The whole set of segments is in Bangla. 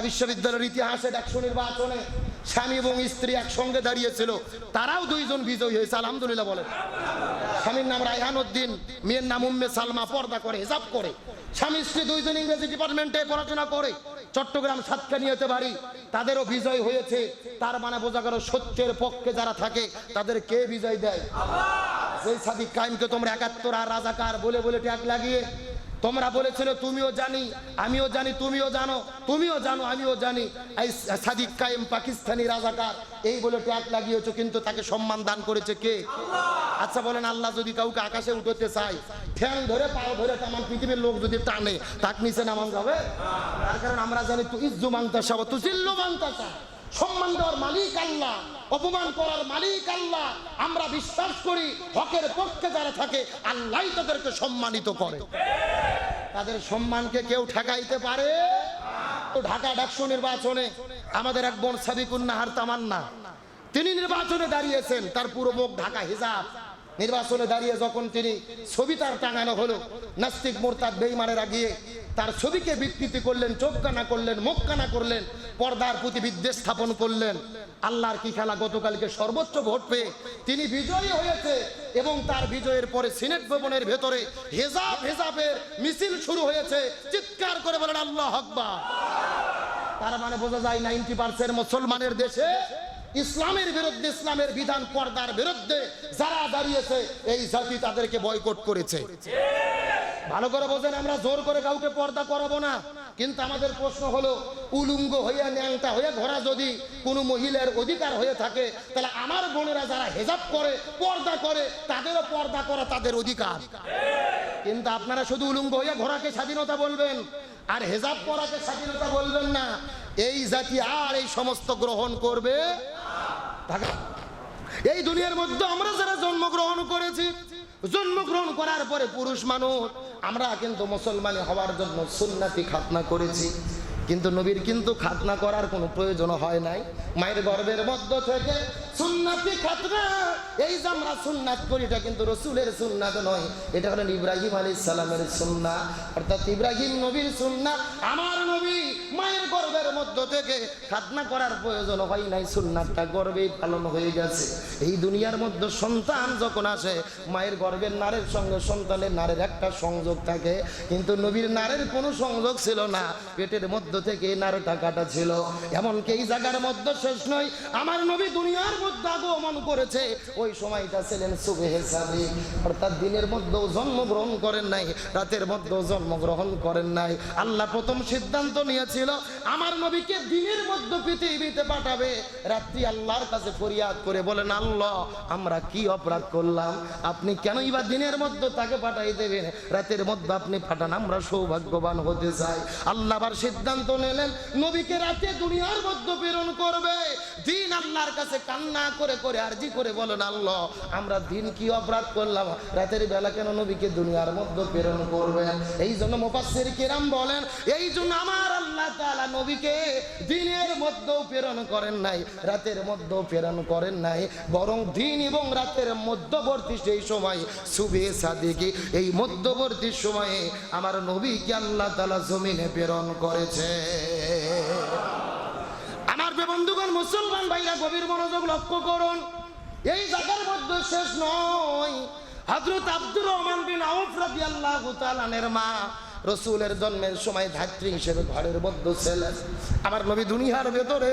বিশ্ববিদ্যালয়ের ইতিহাসে একশো নির্বাচনে স্বামী এবং স্ত্রী একসঙ্গে দাঁড়িয়েছিল। তারাও দুইজন বিজয়ী হয়েছে, আলহামদুলিল্লাহ বলে স্বামীর নাম রায়হান উদ্দিন, মেয়ের নাম উম্মে সালমা, পর্দা করে হিসাব করে। স্বামী, স্ত্রী দুইজন ইংরেজি ডিপার্টমেন্টে পড়াশোনা করে, চট্টগ্রাম সাতকানিয়াতে পারি। তাদেরও বিজয় হয়েছে। তার মানে বোঝা গেল সত্যের পক্ষে যারা থাকে, তাদের কে বিজয় দেয়? সেই সাদিক কাইমকে তোমরা একাত্তর আর রাজাকার বলে বলে ট্যাগ লাগিয়ে তোমরা বলেছিলে, তুমিও জানি, আমিও জানি, তুমিও জানো তুমিও জানো, আমিও জানি। এই সাদিক কায়েম পাকিস্তানি রাজাকার, এই বলে ট্যাগ লাগিয়েছো, কিন্তু তাকে সম্মান দান করেছে কে? আচ্ছা বলেন, আল্লাহ যদি কাউকে আকাশে উঠতে চায়, ঠ্যাং ধরে, পাও ধরে তামান পৃথিবীর লোক যদি টানে, তাক নিচে নামান যাবে তার কারণ আমরা জানি তুই ইজ্জু মাংতাসা তুই জিল্লু মাংতাসা সম্মান দেওয়ার মালিক আল্লাহ, অপমান করার মালিক আল্লাহ। আমরা বিশ্বাস করি, হকের পক্ষে যারা থাকে আল্লাহ তাদেরকে সম্মানিত করে। তাদের সম্মানকে কেউ ঠেকাইতে পারে? ঢাকা ডাকসু নির্বাচনে আমাদের এক বোন সাবিকুন্নাহার তামান্না, তিনি নির্বাচনে দাঁড়িয়েছেন, তার পুরো মুখ ঢাকা হিজাব। নির্বাচনে দাঁড়িয়ে যখন তিনি ছবি তার টাঙানো হলো, নাস্তিক মোরতাদ বেইমানেরা গিয়ে তার ছবিকে বিকৃতি করলেন চোখ কানা করলেন মুখ কানা করলেন, পর্দার প্রতি বিদ্বেষ স্থাপন করলেন। আল্লাহর কি খেলা গতকালকে সর্বোচ্চ ভোট পেয়ে তিনি বিজয়ী হয়েছে এবং তার বিজয়ের পরে সিনেট ভবনের ভেতরে হেজাব হেজাবের মিছিল শুরু হয়েছে। চিৎকার করে বলেন, আল্লাহ হকবা তার মানে বোঝা যায় নাইনটি পার্সেন্ট মুসলমানের দেশে ইসলামের বিরুদ্ধে, ইসলামের বিধান পর্দার বিরুদ্ধে যারা দাঁড়িয়েছে, এই জাতি তাদেরকে বয়কট করেছে। ভালো করে বোঝেন, আমরা জোর করে কাউকে পর্দা করাবো না। কিন্তু আমাদের প্রশ্ন হলো, উলুঙ্গ হইয়া, ন্যাংটা হয়ে ঘোরা যদি কোনো মহিলার অধিকার হয়ে থাকে, তাহলে আমার বোনেরা যারা হেজাব করে, পর্দা করে, তাদেরও পর্দা করা তাদের অধিকার। কিন্তু আপনারা শুধু উলুঙ্গ হইয়া ঘোড়াকে স্বাধীনতা বলবেন, আর হেজাব পরাকে স্বাধীনতা বলবেন না। এই জাতি আর এই সমস্ত গ্রহণ করবে এই দুনিয়ার মধ্যে আমরা যারা জন্মগ্রহণ করেছি জন্মগ্রহণ করার পরে পুরুষ মানুষ আমরা কিন্তু মুসলমান হওয়ার জন্য সুন্নাতি খাতনা করেছি। কিন্তু নবীর কিন্তু খাতনা করার কোনো প্রয়োজন হয় নাই। মায়ের গর্ভের মধ্য থেকে সুন্নাতি খাতনা। এই যে আমরা সুন্নাত করি, এটা কিন্তু রসুলের সুন্নাত নয়। এটা হলেন ইব্রাহিম আলী সালামের সুন্না অর্থাৎ ইব্রাহিম নবীর সুন্না আমার নবী মায়ের গর্ভের মধ্য থেকে খাতনা করার প্রয়োজন হয় নাই। সুন্নাতটা গর্বেই পালন হয়ে গেছে। এই দুনিয়ার মধ্যে সন্তান যখন আসে, মায়ের গর্ভের নারের সঙ্গে সন্তানের নারের একটা সংযোগ থাকে। কিন্তু নবীর নারের কোনো সংযোগ ছিল না। পেটের মধ্য থেকে নারটা কাটা ছিল। এমনকি এই জায়গার মধ্যে শেষ নয়, আমার নবী দুনিয়ার মধ্যে আগমন করেছে। ওই সময়টা ছিলেন সুবেহে সাদিক অর্থাৎ দিনের মধ্যেও জন্মগ্রহণ করেন নাই, রাতের মধ্যেও জন্মগ্রহণ করেন নাই। আল্লাহ প্রথম সিদ্ধান্ত নিয়েছিল, আমার নবীকে দিনের মধ্যে পৃথিবীতে পাঠাবে। রাত্রি আল্লাহর কাছে ফরিয়াদ করে বলেন, আল্লাহ, আমরা কি অপরাধ করলাম? আপনি কেনই বা দিনের মধ্যে তাকে পাঠাই দেবেন? রাতের মধ্যে আপনি পাঠান, আমরা সৌভাগ্যবান হতে চাই। আল্লাহ আবার সিদ্ধান্ত নিলেন। নবীকে রাতে দুনিয়ার মধ্যে প্রেরণ করবে। দিন আল্লাহর কাছে কান্না করে করে আরজি করে বলেন, আল্লাহ, আমরা দিন কি অপরাধ করলাম? রাতের বেলা কেন নবীকে দুনিয়ার মধ্যে প্রেরণ করবেন এই জন্য মুফাসসির কিরাম বলেন, এই জন্য আমার আল্লাহ তাআলা নবীকে দিনের মধ্যেও প্রেরণ করেন নাই, রাতের মধ্যেও প্রেরণ করেন নাই। বরং দিন এবং রাতের মধ্যবর্তী সেই সময় সাদিকে, এই মধ্যবর্তী সময়ে আমার নবীকে আল্লাহ তাআলা জমিনে প্রেরণ করেছে। আমার বন্ধুগণ মুসলমান ভাইরা, গভীর মনোযোগ লক্ষ্য করুন। এই জায়গার মধ্যে শেষ নয়। হজরত আব্দুর রহমান বিন আউফ রাদিয়াল্লাহু তাআলার মা রসুলের জন্মের সময় ধাত্রী হিসেবে ঘরের মধ্যে ছিলেন আমার নবী দুনিয়ার ভেতরে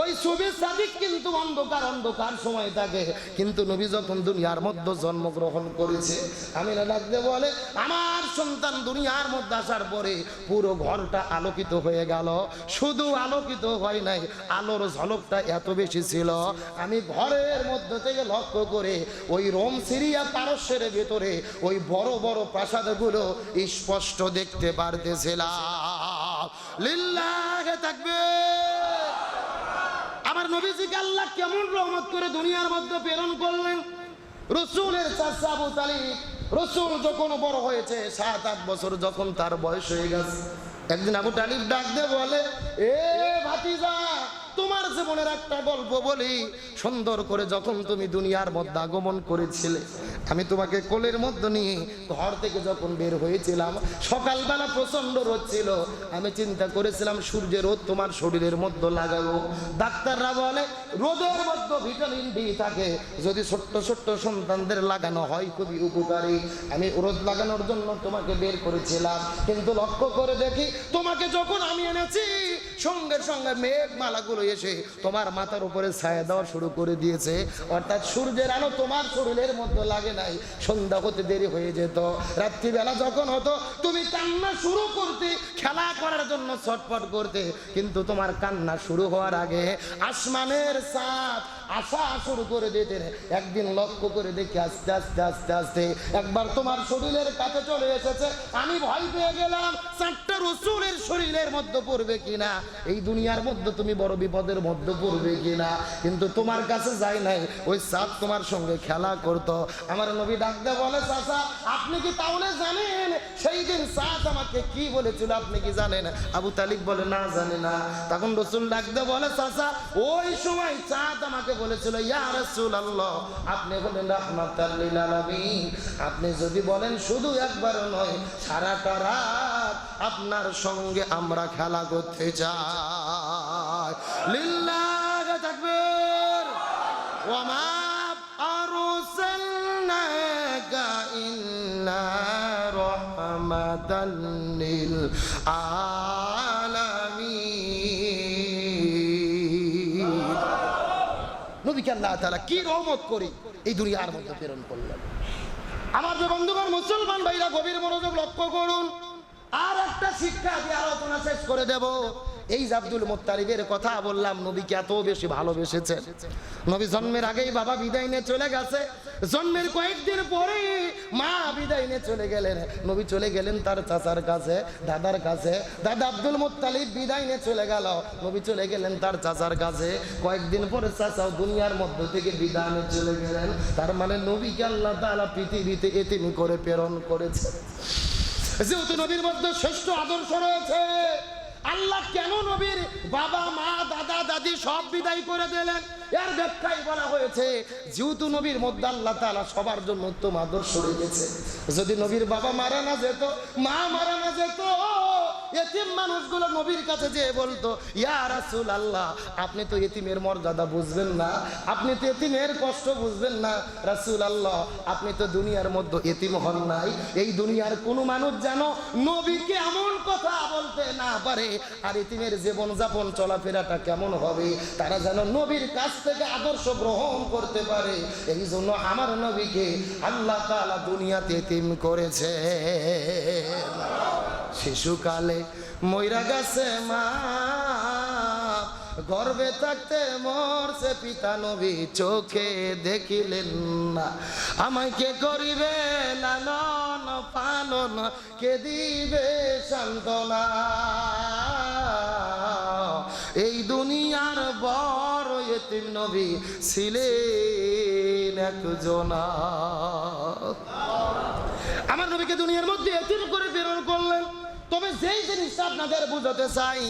ওই ছবি সাদিক কিন্তু অন্ধকার অন্ধকার সময় থাকে। কিন্তু নবী যখন দুনিয়ার মধ্যে জন্মগ্রহণ করেছে আমি না ডাকতে বলে, আমার সন্তান দুনিয়ার মধ্যে আসার পরে পুরো ঘরটা আলোকিত হয়ে গেল। শুধু আলোকিত হয় নাই, আলোর ঝলকটা এত বেশি ছিল। আমি ঘরের মধ্য থেকে লক্ষ্য করে ওই রোম সিরিয়া পারস্যের ভেতরে ওই বড় বড় প্রাসাদগুলো স্পষ্ট দেখতে পারতেছিলাম। আমার নবীজিকে আল্লাহ কেমন রহমত করে দুনিয়ার মধ্যে প্রেরণ করলেন। রসুলের চাচা রসুল যখন বড় হয়েছে, সাত, আট বছর যখন তার বয়স হয়ে গেছে, একদিন আবু তালিব ডাক দিয়ে বলে, এ ভাতিজা জীবনের একটা গল্প বলি। সুন্দর করে যখন তুমি দুনিয়ার মধ্যে আগমন করেছিলে, আমি তোমাকে কোলের মধ্যে নিয়ে ঘর থেকে যখন বের হয়েছিলাম, সকালবেলা প্রচণ্ড রোদ ছিল। আমি চিন্তা করেছিলাম, সূর্যের রোদ তোমার শরীরের মধ্যে লাগাবো। ডাক্তাররা বলে, রোদের ভিটামিন ডি থাকে। যদি ছোট্ট ছোট্ট সন্তানদের লাগানো হয়, খুবই উপকারী। আমি লাগানোর জন্য তোমাকে বের করেছিলাম। কিন্তু লক্ষ্য করে দেখি, তোমাকে যখন আমি এনেছি, সঙ্গে সঙ্গে মেঘ মালাগুলো এসে তোমার মাথার উপরে ছায়া দেওয়া শুরু করে দিয়েছে। অর্থাৎ সূর্যের আলো তোমার শরীরের মধ্যে লাগে নাই। সন্ধ্যা হতে দেরি হয়ে যেত। রাত্রিবেলা যখন হতো, তুমি কান্না শুরু করতে, খেলা করার জন্য ছটফট করতে। কিন্তু তোমার কান্না শুরু হওয়ার আগে আসমানের সাপ আশা করে দিতেন একদিন লক্ষ্য করে দেখি আস্তে আস্তে আস্তে আস্তে একবার তোমার শরীরের কাছে চলে এসেছে। আমি ভয় পেয়ে গেলাম, চারটা রসুলের শরীরের মধ্যে পড়বে কিনা? এই দুনিয়ার মধ্যে তুমি বড় বিপদের মধ্যে পড়বে কিনা? কিন্তু তোমার কাছে যাই নাই। ওই সাপ তোমার সঙ্গে খেলা করতো। আমার নবী ডাকতে বলে, চাচা, আপনি কি তাহলে জানেন? সেই দিন সাত আমাকে কি বলেছিল আপনি কি জানেন? আবু তালিক বলে, না জানে না। তখন রসুল ডাকতে বলে, চাচা, ওই সময় চাঁদ আমাকে বলেছিল আপনি বলেন রাহমাতাল আপনি যদি বলেন শুধু একবার নয়, সারাটা রাত আপনার সঙ্গে আমরা খেলা করতে চাই। লিল্লাহ তাকবীর। ওয়া মা নবীকে আল্লাহ তালা কি রহমত করি? এই দুনিয়ার মধ্যে প্রেরণ করলেন। আমার যে বন্ধুগণ, মুসলমান ভাইরা গভীর মনোযোগ লক্ষ্য করুন। আর একটা শিক্ষা দিয়ে আলোচনা শেষ করে দেব। এই আব্দুল মোত্তারিবের কথা বললাম নবীকে এত বেশি ভালোবেসেছে নবী জন্মের আগেই বাবা বিদায় নিয়ে চলে গেছে। জন্মের কয়েকদিন পরে মা বিদায় নিয়ে চলে গেলেন। নবী চলে গেলেন তার চাচার কাছে, দাদার কাছে। দাদা আব্দুল মোত্তালিব বিদায় নিয়ে চলে গেল। নবী চলে গেলেন তার চাচার কাছে। কয়েকদিন পরে চাচাও দুনিয়ার মধ্য থেকে বিদায় নিয়ে চলে গেলেন। তার মানে নবীকে আল্লাহ তাআলা পৃথিবীতে এতিম করে প্রেরণ করেছে। যেহেতু নবীর মধ্যে শ্রেষ্ঠ আদর্শ রয়েছে আল্লাহ কেন নবীর বাবা, মা, দাদা, দাদি সব বিদায় করে দিলেন? এর ব্যাখ্যায় বলা হয়েছে, যেহেতু নবীর মধ্যে আল্লাহ তালা সবার জন্য উত্তম আদর্শ রেখেছে, যদি নবীর বাবা মারা না যেত, মা মারা না যেত এতিম মানুষগুলো নবীর কাছে যেয়ে বলতো, ইয়া রাসূল আল্লাহ আপনি তো এতিমের মর্যাদা বুঝবেন না, আপনি তো এতিমের কষ্ট বুঝবেন না রাসুল আল্লাহ আপনি তো দুনিয়ার মধ্যে এতিম হন নাই, এই দুনিয়ার কোনো মানুষ যেন নবীকে এমন কথা বলতে না পারে, আর এতিমের জীবন যাপন চলাফেরাটা কেমন হবে, তারা যেন নবীর কাছ থেকে আদর্শ গ্রহণ করতে পারে এই জন্য আমার নবীকে আল্লাহ তাআলা দুনিয়াতে এতিম করেছে শিশুকালে ময়রা গেছে মা। গর্বে থাকতে মরছে পিতা নবী, চোখে দেখিলেন না। আমায় কে করিবে? লালন পালন কে দিবে? সান্ত্বনা। এই দুনিয়ার বড় এতিম নবী ছিলেন একজনা। আমার নবীকে দুনিয়ার মধ্যে এতিম করে প্রেরণ করলেন। তবে যেই জিনিসটা আপনাদের বুঝাতে চাই,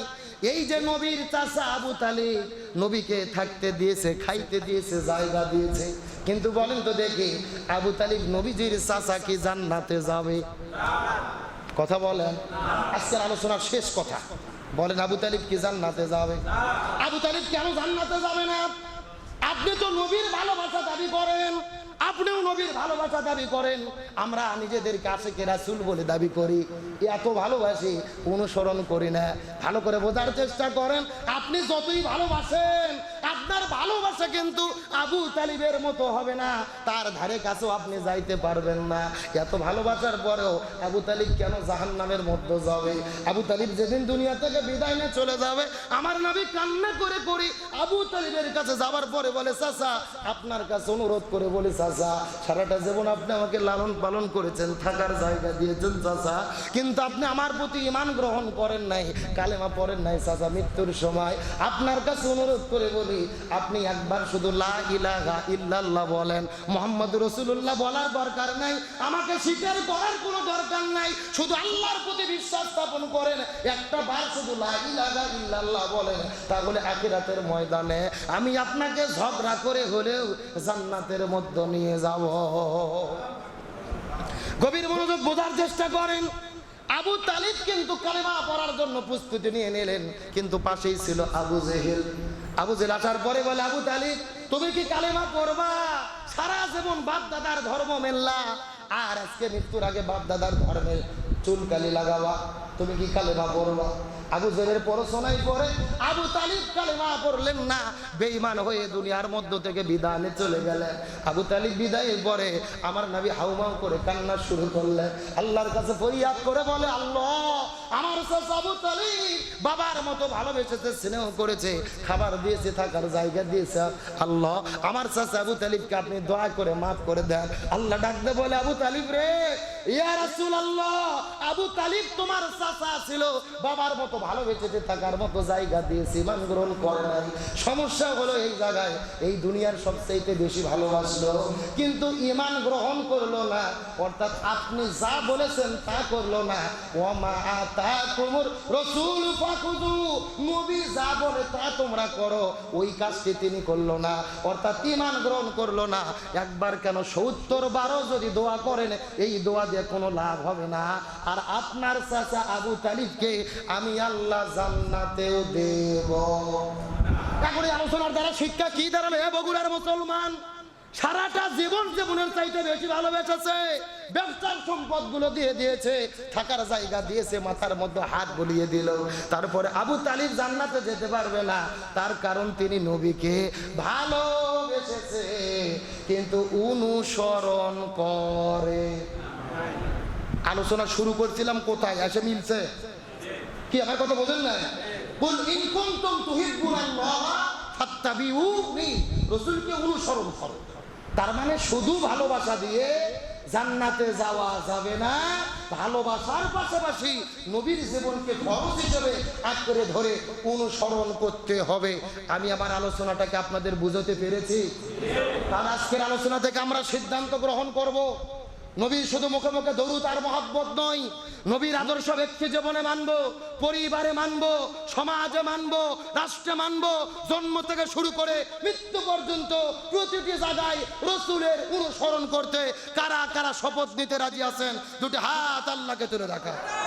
এই যে নবীর চাষা আবু তালি নবীকে থাকতে দিয়েছে, খাইতে দিয়েছে, জায়গা দিয়েছে। কিন্তু বলেন তো দেখি, আবু তালিব নবীজির চাষা কি জান্নাতে যাবে? কথা বলেন। আজকের আলোচনার শেষ কথা। বলেন, আবু তালিব কি জান্নাতে যাবে? আবু তালিব কেন জান্নাতে যাবে না? আপনি তো নবীর ভালোবাসা দাবি করেন। আপনিও নবীর ভালোবাসা দাবি করেন। আমরা নিজেদেরকে আশেকে রাসুল বলে দাবি করি। এত ভালোবাসি, অনুসরণ করি না। ভালো করে বোঝার চেষ্টা করেন। আপনি যতই ভালোবাসেন আপনার ভালোবাসা কিন্তু আবু তালিবের মতো হবে না। তার ধারে কাছেও আপনি যাইতে পারবেন না। এত ভালোবাসার পরেও আবু তালিব কেন জাহান নামের মধ্যে যাবে? আবু তালিব যেদিন দুনিয়া থেকে বিদায় নিয়ে চলে যাবে, আমার নবী কান্না করে করি আবু তালিবের কাছে যাবার পরে বলে, চাচা, আপনার কাছে অনুরোধ করে বলি, চাচা, সারাটা জীবন আপনি আমাকে লালন পালন করেছেন, থাকার জায়গা দিয়েছেন, চাচা, কিন্তু আপনি আমার প্রতি ইমান গ্রহণ করেন নাই, কালেমা পড়েন নাই, চাচা, মৃত্যুর সময়। আপনার কাছে অনুরোধ করে বলি আপনি একবার শুধু লা বলেন। মোহাম্মদ রসুল্লাহ বলার দরকার নাই, আমাকে স্বীকার করার কোনো দরকার নাই। শুধু আল্লাহর প্রতি বিশ্বাস স্থাপন করেন, একটা বার শুধু লা বলেন, তাহলে আখিরাতের ময়দানে আমি আপনাকে ঝগড়া করে হলেও জান্নাতের মধ্যে নিয়ে যাব। গভীর মনোযোগ বোঝার চেষ্টা করেন। আবু তালিব কিন্তু কালেমা পড়ার জন্য প্রস্তুতি নিয়ে নিলেন, কিন্তু পাশেই ছিল আবু জেহেল। আবু জেল আসার পরে বলে, আবু তালিব, তুমি কি কালেমা পড়বা? সারা জীবন বাপ দাদার ধর্ম মেললা আর আজকে মৃত্যুর আগে বাপ দাদার ধর্মের চুলকালি লাগাবা। তুমি কি কালেমা পড়বা? আবু জেলের পড়াশোনায় করে আবু তালিব কালেমা পড়লেন না। বেঈমান হয়ে দুনিয়ার মধ্য থেকে বিদানে চলে গেলেন। আবু তালিব বিদায়ের পরে আমার নবী হাউমাউ করে কান্না শুরু করলেন। আল্লাহর কাছে ফরিয়াদ করে বলে, আল্লাহ, আমার কাছে আবু তালিব বাবার মতো ভালোবেসেছে, স্নেহ করেছে, খাবার দিয়েছে, থাকার জায়গা দিয়েছে। আল্লাহ, আমার চাচা আবু তালিবকে আপনি দয়া করে মাফ করে দেন। আল্লাহ ডাকতে বলে, আবু তালিব রে বেশি কিন্তু ইমান গ্রহণ করল না। অর্থাৎ আপনি যা বলেছেন তা করল না। রসুল ফাকুদু নবী যা বলে তা তোমরা করো। ওই কাজটি তিনি করল না। অর্থাৎ ইমান গ্রহণ করল না। একবার কেন সত্তর বারো যদি দোয়া করেন, এই দোয়া দিয়ে কোনো লাভ হবে না। আর আপনার চাচা আবু তালিবকে আমি আল্লাহ জান্নাতেও দেব। এখন আলোচনার দ্বারা শিক্ষা কি বগুড়ার মুসলমান? সারাটা জীবন জীবনের চাইতে বেশি ভালোবেসেছে। ব্যবসার দিয়ে দিয়েছে, থাকার জায়গা দিয়েছে, মাথার মধ্যে হাত বলিয়ে দিল। তারপরে আবু তালিব জান্নাতে যেতে পারবে না। তার কারণ তিনি নবীকে ভালোবেসেছে, কিন্তু অনুসরণ করে। আলোচনা শুরু করছিলাম কোথায়? এসে মিলছে। কি, আমার কথা বোঝেন না কুল ইন কুনতুম তুহিব্বুনাল্লাহ ফাত্তাবিউনি। রাসূলকে অনুসরণ করো। তার মানে শুধু ভালোবাসা দিয়ে জান্নাতে যাওয়া যাবে না, ভালোবাসার পাশাপাশি নবীর জীবনকে খরচ হিসেবে আঁকড়ে ধরে অনুসরণ করতে হবে। আমি আমার আলোচনাটাকে আপনাদের বুঝতে পেরেছি। তার আজকের আলোচনা থেকে আমরা সিদ্ধান্ত গ্রহণ করব। নবীর শুধু মুখে মুখে দরুদ আর মহব্বত নয়, নবীর আদর্শ ব্যক্তি জীবনে মানব, পরিবারে মানব, সমাজে মানব, রাষ্ট্রে মানব, জন্ম থেকে শুরু করে মৃত্যু পর্যন্ত প্রতিটি জায়গায় রসুলের অনুসরণ করতে কারা কারা শপথ নিতে রাজি আছেন, দুটি হাত আল্লাহকে তুলে রাখা।